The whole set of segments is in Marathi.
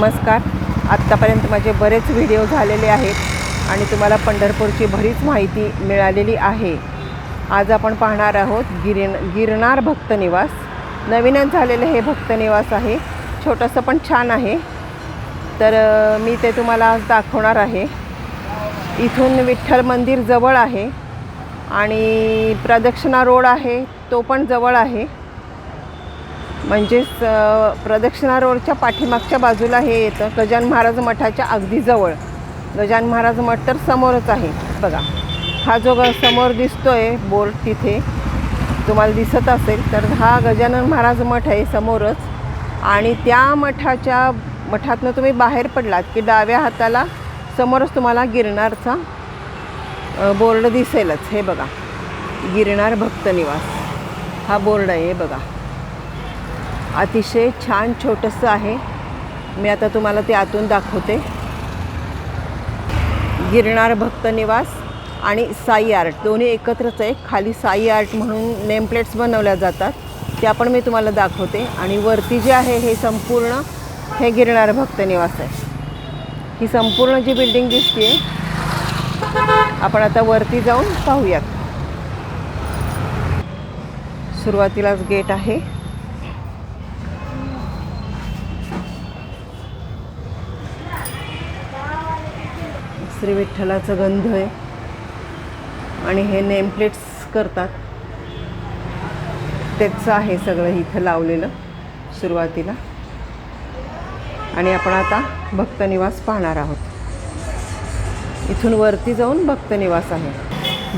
नमस्कार. आत्तापर्यंत माझे बरेच व्हिडिओ झालेले आहेत आणि तुम्हाला पंढरपूरची बरीच माहिती मिळालेली आहे. आज आपण पाहणार आहोत गिरिन गिरनार भक्तनिवास नवीनच झालेलं हे भक्तनिवास आहे. छोटंसं पण छान आहे. तर मी ते तुम्हाला आज दाखवणार आहे. इथून विठ्ठल मंदिर जवळ आहे आणि प्रदक्षिणा रोड आहे तो पण जवळ आहे. म्हणजेच प्रदक्षिणा रोडच्या पाठीमागच्या बाजूला हे येतं. गजान महाराज मठाच्या अगदी जवळ. गजान महाराज मठ तर समोरच आहे. बघा हा जो ग समोर दिसतोय बोर्ड तिथे तुम्हाला दिसत असेल तर हा गजानन महाराज मठ आहे समोरच. आणि त्या मठाच्या मठातनं तुम्ही बाहेर पडलात की डाव्या हाताला समोरच तुम्हाला गिरणारचा बोर्ड दिसेलच. हे बघा गिरणार भक्तनिवास हा बोर्ड आहे हे बघा. अतिशय छान छोटंसं आहे. मी आता तुम्हाला ते आतून दाखवते. गिरणार भक्त निवास आणि साई आर्ट. दोन्ही एकत्रच आहे. खाली साई आर्ट म्हणून नेमप्लेट्स बनवल्या जातात. त्या पण मी तुम्हाला दाखवते. आणि वरती जे आहे हे संपूर्ण हे गिरणार भक्त निवास आहे. ही संपूर्ण जी बिल्डिंग दिसते आपण आता वरती जाऊन पाहूयात. सुरुवातीलाच गेट आहे. श्री विठ्ठलाचं गंध आहे. आणि हे नेमप्लेट्स करतात. त्याचं आहे सगळं इथं लावलेलं सुरुवातीला. आणि आपण आता भक्तनिवास पाहणार आहोत. इथून वरती जाऊन भक्तनिवास आहे.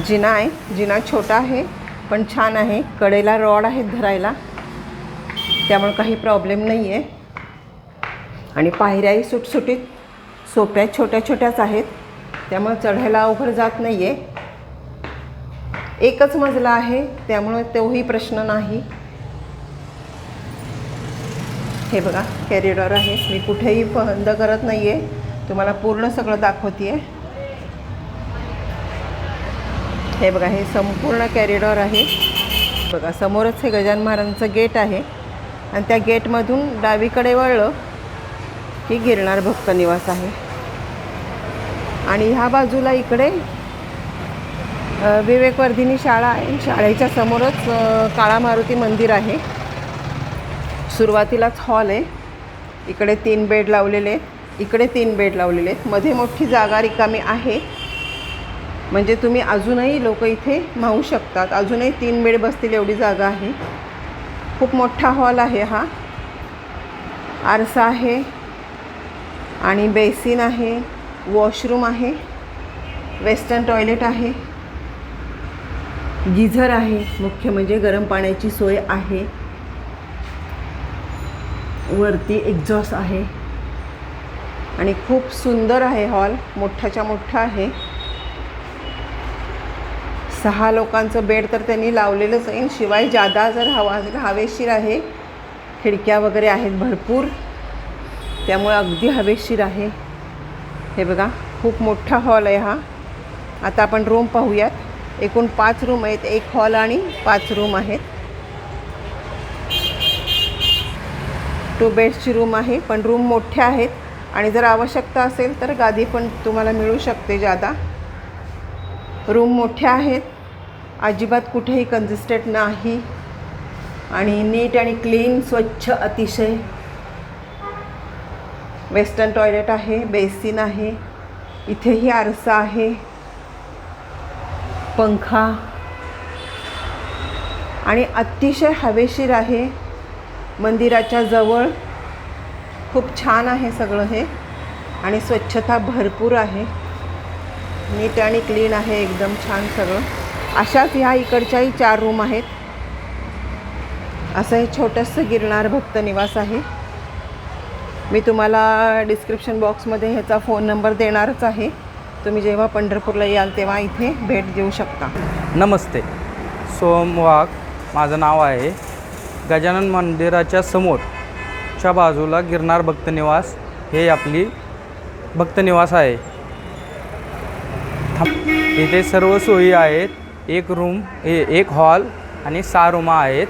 जिना आहे. जिना छोटा आहे पण छान आहे. कडेला रॉड आहेत धरायला. त्यामुळे काही प्रॉब्लेम नाही आहे आणि पायऱ्याही सुटसुटीत सोप्या छोट्या छोट्याच आहेत. त्यामुळे चढायला अवघड जात नाही आहे एकच मजला आहे त्यामुळे तोही प्रश्न नाही. हे बघा कॅरिडॉर आहे. मी कुठेही बंद करत नाही आहे तुम्हाला पूर्ण सगळं दाखवते आहे हे बघा हे संपूर्ण कॅरिडॉर आहे. बघा समोरच हे गजान महाराजांचं गेट आहे. आणि त्या गेटमधून डावीकडे वळलं की गिरणार भक्त निवास आहे. आणि ह्या बाजूला इकडे विवेकवर्धिनी शाळा आहे. शाळेच्या समोरच काळा मारुती मंदिर आहे. सुरुवातीलाच हॉल आहे. इकडे तीन बेड लावलेले आहेत. इकडे तीन बेड लावलेले आहेत. मध्ये मोठी जागा रिकामी आहे. म्हणजे तुम्ही अजूनही लोक इथे मावू शकतात. अजूनही तीन बेड बसतील एवढी जागा आहे. खूप मोठा हॉल आहे हा. आरसा आहे. आणि बेसिन आहे. वॉशरूम आहे वेस्टर्न टॉयलेट आहे गिझर आहे मुख्य म्हणजे गरम पाण्याची सोय आहे. वरती एक्झॉस्ट आहे. आणि खूप सुंदर आहे हॉल मोठाच्या मोठा आहे. सहा लोकांचं बेड तर त्यांनी लावलेलंच आहे शिवाय जादा जर हवा हवेशीर आहे खिडक्या वगैरे आहेत भरपूर. त्यामुळे अगदी हवेशीर आहे. हे बघा खूप मोठा हॉल आहे हा. आता आपण रूम पाहूयात. एकूण पाच रूम आहेत. एक हॉल आणि पाच रूम आहेत. टू बेड्सची रूम आहे पण रूम मोठ्या आहेत. आणि जर आवश्यकता असेल तर गादी पण तुम्हाला मिळू शकते जादा रूम मोठ्या आहेत. अजिबात कुठेही कंजिस्टेड नाही. आणि नीट आणि क्लीन स्वच्छ अतिशय वेस्टर्न टॉयलेट आहे बेसिन आहे इथेही आरसा आहे पंखा आणि अतिशय हवेशीर आहे. मंदिराच्या जवळ खूप छान आहे सगळं हे आणि स्वच्छता भरपूर आहे. नीट आणि क्लीन आहे एकदम छान सगळं. अशाच ह्या इकडच्याही चार रूम आहेत. असं हे छोटंसं गिरणार भक्त निवास आहे. मी तुम्हाला डिस्क्रिप्शन बॉक्समध्ये ह्याचा फोन नंबर देणारच आहे. तुम्ही जेव्हा पंढरपूरला याल तेव्हा इथे भेट देऊ शकता. नमस्ते. सोम वाघ माझं नाव आहे गजानन मंदिराच्या समोरच्या बाजूला गिरनार भक्तनिवास हे आपली भक्तनिवास आहे. इथे सर्व सोयी आहेत. एक रूम ए एक हॉल आणि सहा रूमा आहेत.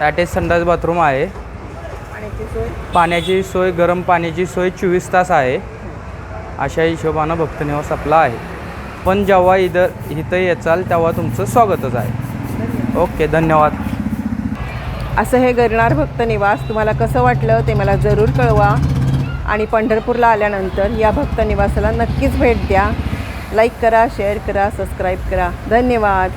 अटॅच संडास बाथरूम आहे. पाण्याची सोय? पाण्याची सोय गरम पाण्याची सोय चोवीस तास आहे. अशा हिशोबानं भक्तनिवास आपला आहे. पण जेव्हा इथं इथं येचाल तेव्हा तुमचं स्वागतच आहे. ओके धन्यवाद. असं हे गिरणार भक्त निवास तुम्हाला कसं वाटलं ते मला जरूर कळवा. आणि पंढरपूरला आल्यानंतर या भक्त निवासाला नक्कीच भेट द्या. लाईक करा शेअर करा सबस्क्राईब करा. धन्यवाद.